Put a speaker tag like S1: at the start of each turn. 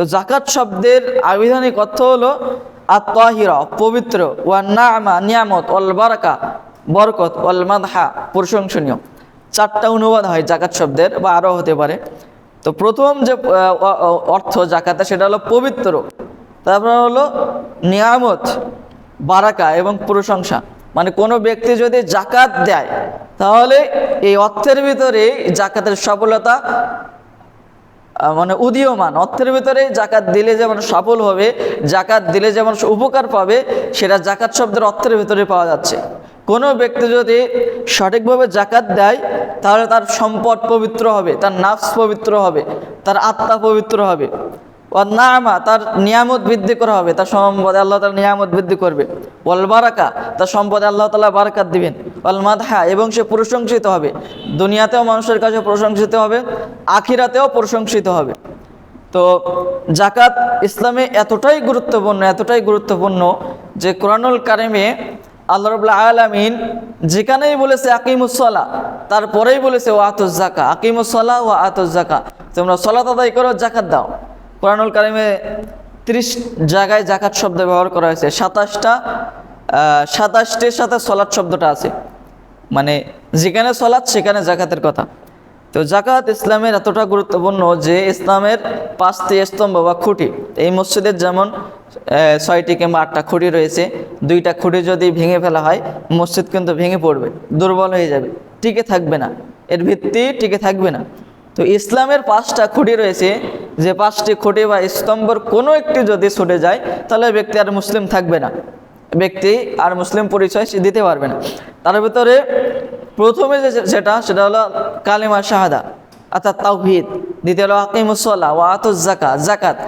S1: তো জাকাত শব্দের আবিধানিক অর্থ হলো আত্মাহিরা, পবিত্র ওয়া নামা, নিয়ামত অল বারাকা, বরকত অল মাদহা প্রশংসনীয়। চারটা অনুবাদ হয় জাকাত শব্দের বা আরও হতে পারে। তো প্রথম যে অর্থ জাকাতে সেটা হলো পবিত্র। তারপর হলো নিয়ামত, বারাকা এবং প্রশংসা। মানে কোনো ব্যক্তি যদি জাকাত দেয়, তাহলে এই অর্থের ভিতরে জাকাতের সফলতা মানে উদীয়মান। অর্থের ভিতরে জাকাত দিলে যেমন সফল হবে জাকাত দিলে যেমন উপকার পাবে, সেটা জাকাত শব্দের অর্থের ভিতরে পাওয়া যাচ্ছে। কোনো ব্যক্তি যদি সঠিকভাবে জাকাত দেয়, তাহলে তার সম্পদ পবিত্র হবে, তার নাফস পবিত্র হবে, তার আত্মা পবিত্র হবে। নামা, তার নিয়ামত বৃদ্ধি করা হবে, তার সম্পদে আল্লাহ তার নিয়ামত বৃদ্ধি করবে। ওয়াল বারাকা, তার সম্পদে আল্লাহ তালা বারাকাত দিবেন। ওয়াল মাদহা, এবং সে প্রশংসিত হবে। দুনিয়াতেও মানুষের কাছে প্রশংসিত হবে, আখিরাতেও প্রশংসিত হবে। তো জাকাত ইসলামে এতটাই গুরুত্বপূর্ণ এতটাই গুরুত্বপূর্ণ যে কোরআনুল কারিমে আল্লাহ রবুল্লা আলমিন যেখানেই বলেছে আকিমুসলা তারপরেই বলেছে ও আতুস জাকা আকিমুসলা ও আতুস জাকা তোমরা সলাত আদায় করো জাকাত দাও। কোরআনুল কারিমে ত্রিশ জায়গায় জাকাত শব্দ ব্যবহার করা হয়েছে। সাতাশটা সাতাশটির সাথে সলাৎ শব্দটা আছে। মানে যেখানে সলাৎ, সেখানে জাকাতের কথা। তো জাকাত ইসলামের এতটা গুরুত্বপূর্ণ যে ইসলামের পাঁচটি স্তম্ভ বা খুঁটি, এই মসজিদের যেমন ছয়টি কিংবা আটটা খুঁটি রয়েছে, দুইটা খুঁটি যদি ভেঙে ফেলা হয়, মসজিদ কিন্তু ভেঙে পড়বে, দুর্বল হয়ে যাবে, টিকে থাকবে না। এর ভিত্তি টিকে থাকবে না। তো ইসলামের পাঁচটা খুঁটি রয়েছে যে পাঁচটি খুঁটি বা স্তম্ভর কোনো একটি যদি ছুটে যায়, তাহলে ব্যক্তি আর মুসলিম থাকবে না। ব্যক্তি আর মুসলিম পরিচয় সে দিতে পারবে না। তার ভিতরে প্রথমে যেটা সেটা হলো কালিমা শাহাদা, অর্থাৎ তাওহিদ। দ্বিতীয় হলো আকিমুসল্লাহ ও আতুজ জাকা জাকাত